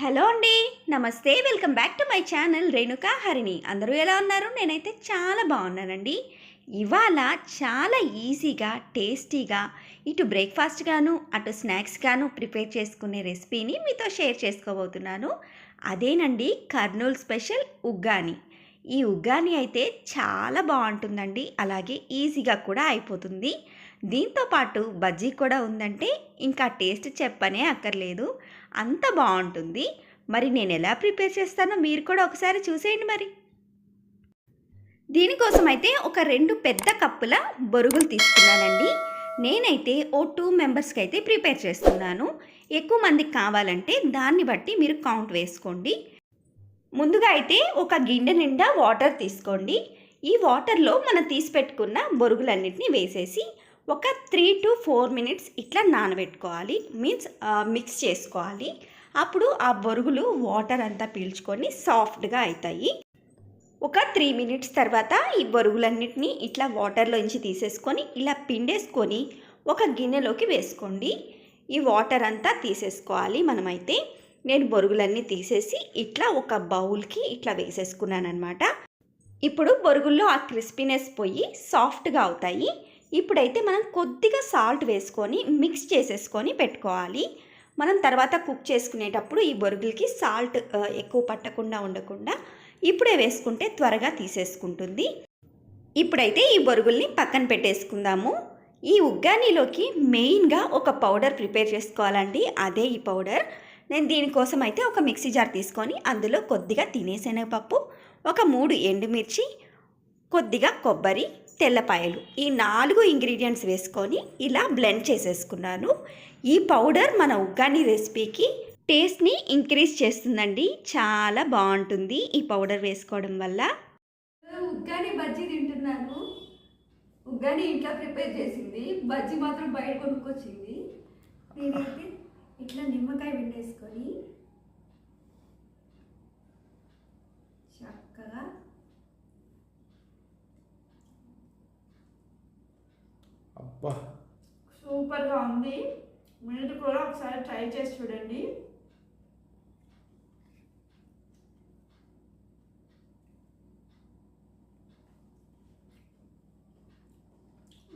Hello అండి నమస్తే welcome back to my channel Renuka Harini. అందరూ ఎలా ఉన్నారు? నేనైతే చాలా బాగున్నానండి. ఇవాళ చాలా ఈజీగా టేస్టీగా ఇటు బ్రేక్ఫాస్ట్ గాను అటు స్నాక్స్ గాను ప్రిపేర్ చేసుకునే రెసిపీని మీతో షేర్ చేసుకోబోతున్నాను. అదేనండి కర్నూలు స్పెషల్ ఉగ్గాని. ఈ ఉగ్గాని అయితే చాలా బాగుంటుందండి అలాగే ఈజీగా కూడా అయిపోతుంది. దీంతో పాటు బజ్జీ కూడా ఉందంటే ఇంకా టేస్ట్ చెప్పనే అక్కర్లేదు. అంత బాగుంటుంది. మరి నేను ఎలా ప్రిపేర్ చేస్తానో మీరు కూడా ఒకసారి చూసేయండి మరి. దీనికోసం అయితే ఒక రెండు పెద్ద కప్పుల బొరుగులు తీసుకున్నానండి. నేనైతే ఓ టూ మెంబర్స్కి అయితే ప్రిపేర్ చేస్తున్నాను. ఎక్కువ మందికి కావాలంటే దాన్ని బట్టి మీరు కౌంట్ వేసుకోండి. ముందుగా అయితే ఒక గిన్నె నిండా వాటర్ తీసుకోండి. ఈ వాటర్లో మనం తీసి పెట్టుకున్న బొరుగులన్నిటిని వేసేసి ఒక త్రీ టు ఫోర్ మినిట్స్ ఇట్లా నానబెట్టుకోవాలి. మీన్స్ మిక్స్ చేసుకోవాలి. అప్పుడు ఆ బొరుగులు వాటర్ అంతా పీల్చుకొని సాఫ్ట్గా అవుతాయి ఒక త్రీ మినిట్స్ తర్వాత ఈ బొరుగులన్నిటిని ఇట్లా వాటర్లోంచి తీసేసుకొని ఇలా పిండేసుకొని ఒక గిన్నెలోకి వేసుకోండి. ఈ వాటర్ అంతా తీసేసుకోవాలి మనమైతే. నేను బొరుగులన్నీ తీసేసి ఇట్లా ఒక బౌల్కి ఇట్లా వేసేసుకున్నాను అనమాట ఇప్పుడు బొరుగుల్లో ఆ క్రిస్పీనెస్ పోయి సాఫ్ట్గా అవుతాయి. ఇప్పుడైతే మనం కొద్దిగా సాల్ట్ వేసుకొని మిక్స్ చేసేసుకొని పెట్టుకోవాలి. మనం తర్వాత కుక్ చేసుకునేటప్పుడు ఈ బొరుగులకి సాల్ట్ ఎక్కువ పట్టకుండా ఉండకుండా ఇప్పుడే వేసుకుంటే త్వరగా తీసేసుకుంటుంది. ఇప్పుడైతే ఈ బొరుగుల్ని పక్కన పెట్టేసుకుందాము. ఈ ఉగ్గానీలోకి మెయిన్గా ఒక పౌడర్ ప్రిపేర్ చేసుకోవాలండి. అదే ఈ పౌడర్. నేను దీనికోసం అయితే ఒక మిక్సీ జార్ తీసుకొని అందులో కొద్దిగా తినేశనగపప్పు ఒక మూడు ఎండుమిర్చి కొద్దిగా కొబ్బరి తెల్లపాయలు. ఈ నాలుగు ఇంగ్రీడియంట్స్ వేసుకొని ఇలా బ్లెండ్ చేసేసుకున్నాను. ఈ పౌడర్ మన ఉగ్గాని రెసిపీకి టేస్ట్ని ఇంక్రీజ్ చేస్తుందండి. చాలా బాగుంటుంది ఈ పౌడర్ వేసుకోవడం వల్ల. ఉగ్గాని బజ్జీ తింటున్నాను. ఉగ్గాని ఇంట్లో ప్రిపేర్ చేసింది. బజ్జీ మాత్రం బయట కొనుక్కొచ్చింది. నేనైతే ఇట్లా నిమ్మకాయ పిండేసుకొని చక్కగా అబ్బా సూపర్గా ఉంది. మీరు కూడా ఒకసారి ట్రై చేసి చూడండి.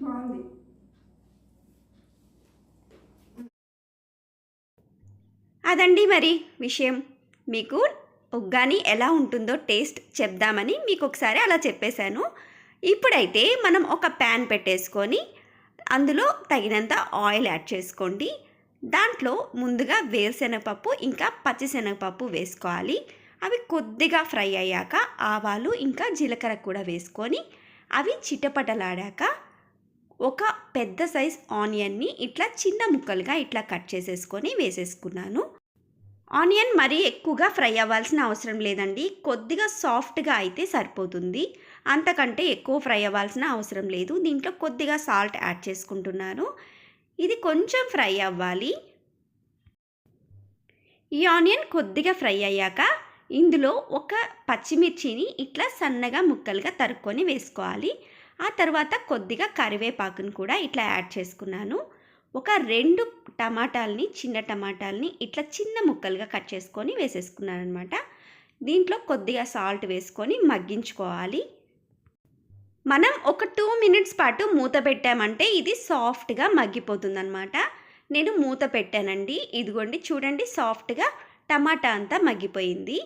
బాగుంది. అదండి మరి విషయం. మీకు ఉగ్గాని ఎలా ఉంటుందో టేస్ట్ చెప్దామని మీకు ఒకసారి అలా చెప్పేశాను. ఇప్పుడైతే మనం ఒక ప్యాన్ పెట్టేసుకొని అందులో తగినంత ఆయిల్ యాడ్ చేసుకోండి. దాంట్లో ముందుగా వేరుశనగపప్పు ఇంకా పచ్చిశనగపప్పు వేసుకోవాలి. అవి కొద్దిగా ఫ్రై అయ్యాక ఆవాలు ఇంకా జీలకర్ర కూడా వేసుకొని అవి చిటపటలాడాక ఒక పెద్ద సైజ్ ఆనియన్ని ఇట్లా చిన్న ముక్కలుగా ఇట్లా కట్ చేసేసుకొని వేసేసుకున్నాను. ఆనియన్ మరీ ఎక్కువగా ఫ్రై అవ్వాల్సిన అవసరం లేదండి. కొద్దిగా సాఫ్ట్గా అయితే సరిపోతుంది. అంతకంటే ఎక్కువ ఫ్రై అవ్వాల్సిన అవసరం లేదు. దీంట్లో కొద్దిగా సాల్ట్ యాడ్ చేసుకుంటున్నాను. ఇది కొంచెం ఫ్రై అవ్వాలి. ఈ ఆనియన్ కొద్దిగా ఫ్రై అయ్యాక ఇందులో ఒక పచ్చిమిర్చిని ఇట్లా సన్నగా ముక్కలుగా తరుక్కొని వేసుకోవాలి. ఆ తర్వాత కొద్దిగా కరివేపాకును కూడా ఇట్లా యాడ్ చేసుకున్నాను. ఒక రెండు టమాటాలని చిన్న టమాటాలని ఇట్లా చిన్న ముక్కలుగా కట్ చేసుకొని వేసేసుకున్నాను అనమాట దీంట్లో కొద్దిగా సాల్ట్ వేసుకొని మగ్గించుకోవాలి. మనం ఒక టూ మినిట్స్ పాటు మూత పెట్టామంటే ఇది సాఫ్ట్గా మగ్గిపోతుందన్నమాట. నేను మూత పెట్టానండి. ఇదిగోండి చూడండి సాఫ్ట్గా టమాటా అంతా మగ్గిపోయింది.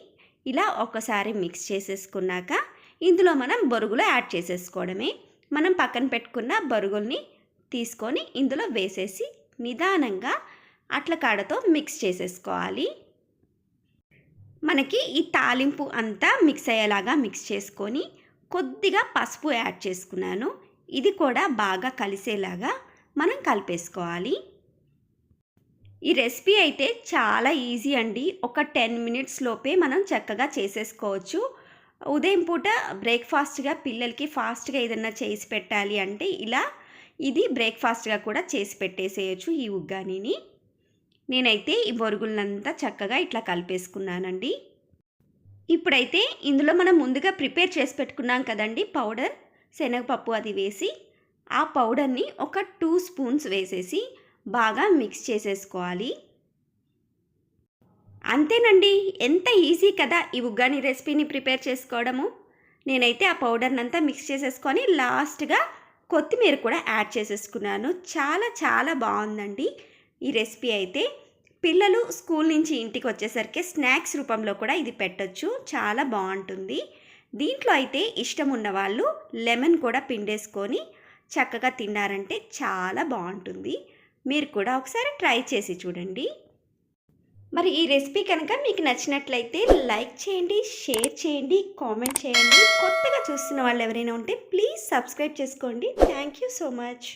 ఇలా ఒకసారి మిక్స్ చేసేసుకున్నాక ఇందులో మనం బొరుగులు యాడ్ చేసేసుకోవడమే. మనం పక్కన పెట్టుకున్న బొరుగుల్ని తీసుకొని ఇందులో వేసేసి నిదానంగా అట్ల కాడతో మిక్స్ చేసేసుకోవాలి. మనకి ఈ తాలింపు అంతా మిక్స్ అయ్యేలాగా మిక్స్ చేసుకొని కొద్దిగా పసుపు యాడ్ చేసుకున్నాను. ఇది కూడా బాగా కలిసేలాగా మనం కలిపేసుకోవాలి. ఈ రెసిపీ అయితే చాలా ఈజీ అండి. ఒక టెన్ మినిట్స్ లోపే మనం చక్కగా చేసేసుకోవచ్చు. ఉదయం పూట బ్రేక్ఫాస్ట్గా పిల్లలకి ఫాస్ట్గా ఏదైనా చేసి పెట్టాలి అంటే ఇలా ఇది బ్రేక్ఫాస్ట్గా కూడా చేసి పెట్టేసేయచ్చు ఈ ఉగ్గానిని. నేనైతే ఈ బొరుగులనంతా చక్కగా ఇట్లా కలిపేసుకున్నానండి. ఇప్పుడైతే ఇందులో మనం ముందుగా ప్రిపేర్ చేసి పెట్టుకున్నాం కదండి పౌడర్. శనగపప్పు అది వేసి ఆ పౌడర్ని ఒక టూ స్పూన్స్ వేసేసి బాగా మిక్స్ చేసేసుకోవాలి. అంతేనండి ఎంత ఈజీ కదా ఈ ఉగ్గాని రెసిపీని ప్రిపేర్ చేసుకోవడము. నేనైతే ఆ పౌడర్ని అంతా మిక్స్ చేసేసుకొని లాస్ట్గా కొత్తిమీర కూడా యాడ్ చేసేసుకున్నాను. చాలా చాలా బాగుందండి ఈ రెసిపీ అయితే. పిల్లలు స్కూల్ నుంచి ఇంటికి వచ్చేసరికి స్నాక్స్ రూపంలో కూడా ఇది పెట్టొచ్చు. చాలా బాగుంటుంది. దీంట్లో అయితే ఇష్టం ఉన్న వాళ్ళు లెమన్ కూడా పిండేసుకొని చక్కగా తిన్నారంటే చాలా బాగుంటుంది. మీరు కూడా ఒకసారి ట్రై చేసి చూడండి. మరి ఈ రెసిపీ కనుక మీకు నచ్చినట్లయితే లైక్ చేయండి షేర్ చేయండి కామెంట్ చేయండి. కొత్తగా చూస్తున్న వాళ్ళు ఎవరైనా ఉంటే ప్లీజ్ సబ్స్క్రైబ్ చేసుకోండి. Thank you so much.